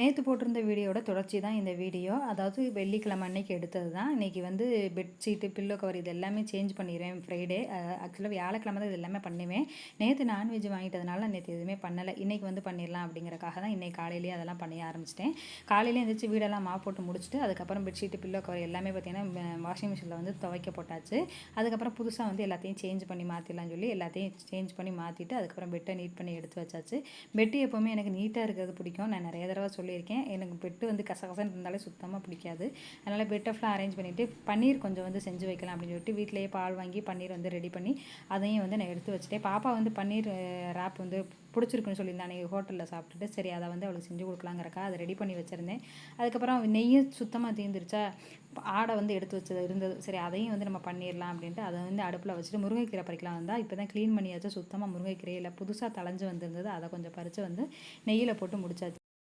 நேற்று போட்டிருந்த வீடியோட தொடர்ச்சி தான் இந்த வீடியோ. அதாவது வெள்ளிக்கிழமை அன்னைக்கு எடுத்தது தான். இன்றைக்கி வந்து பெட்ஷீட்டு பில்லோ கவர் இது எல்லாமே சேஞ்ச் பண்ணிடுறேன் ஃப்ரைடே ஆக்சுவலாக வியாழக்கிழமை தான் இது எல்லாமே பண்ணுவேன். நேற்று நான்வெஜ் வாங்கிட்டதுனால நேற்று எதுவுமே பண்ணலை. இன்றைக்கி வந்து பண்ணிடலாம் அப்படிங்கிறக்காக தான் இன்றைக்கி காலையிலேயே அதெல்லாம் பண்ணி ஆரம்பிச்சிட்டேன். காலையிலே எழுந்திரிச்சு வீடெல்லாம் மா போட்டு முடிச்சுட்டு அதுக்கப்புறம் பெட்ஷீட்டு பில்லோ கவர் எல்லாமே பார்த்திங்கன்னா வாஷிங் மிஷினில் வந்து துவைக்க போட்டாச்சு. அதுக்கப்புறம் புதுசாக வந்து எல்லாத்தையும் சேஞ்ச் பண்ணி மாற்றிடலாம்னு சொல்லி எல்லாத்தையும் சேஞ்ச் பண்ணி மாற்றிட்டு அதுக்கப்புறம் பெட்டை நீட் பண்ணி எடுத்து வச்சாச்சு. பெட்டு எப்போவுமே எனக்கு நீட்டாக இருக்கிறது பிடிக்கும். நான் நிறைய தடவை சொல்லி சொல்லியிருக்கேன். எனக்கு பெட்டு வந்து கசகசன்னு இருந்தாலே சுத்தமாக பிடிக்காது. அதனால் பெட்டை ஃபுல்லாக அரேஞ்ச் பண்ணிவிட்டு பன்னீர் கொஞ்சம் வந்து செஞ்சு வைக்கலாம் அப்படின்னு சொல்லிட்டு வீட்டிலேயே பால் வாங்கி பன்னீர் வந்து ரெடி பண்ணி அதையும் வந்து நான் எடுத்து வச்சுட்டேன். பாப்பா வந்து பன்னீர் ரேப் வந்து பிடிச்சிருக்குன்னு சொல்லியிருந்தேன் அன்றைக்கி ஹோட்டலில் சாப்பிட்டுட்டு. சரி அதை வந்து அவளுக்கு செஞ்சு கொடுக்கலாங்கிறக்கா அதை ரெடி பண்ணி வச்சுருந்தேன். அதுக்கப்புறம் நெய்யும் சுத்தமாக தீர்ந்துருச்சா ஆடை வந்து எடுத்து வச்சது இருந்தது. சரி அதையும் வந்து நம்ம பண்ணிடலாம் அப்படின்ட்டு அதை வந்து அடுப்பில் வச்சுட்டு முருங்கைக்கீரை பறிக்கலாம் வந்தால் இப்போ தான் க்ளீன் பண்ணியாச்சு. சுத்தமாக முருங்கைக்கீரை இல்லை புதுசாக தலைஞ்சு வந்திருந்தது. அதை கொஞ்சம் பறித்து வந்து நெய்யில் போட்டு முடிச்சாச்சு.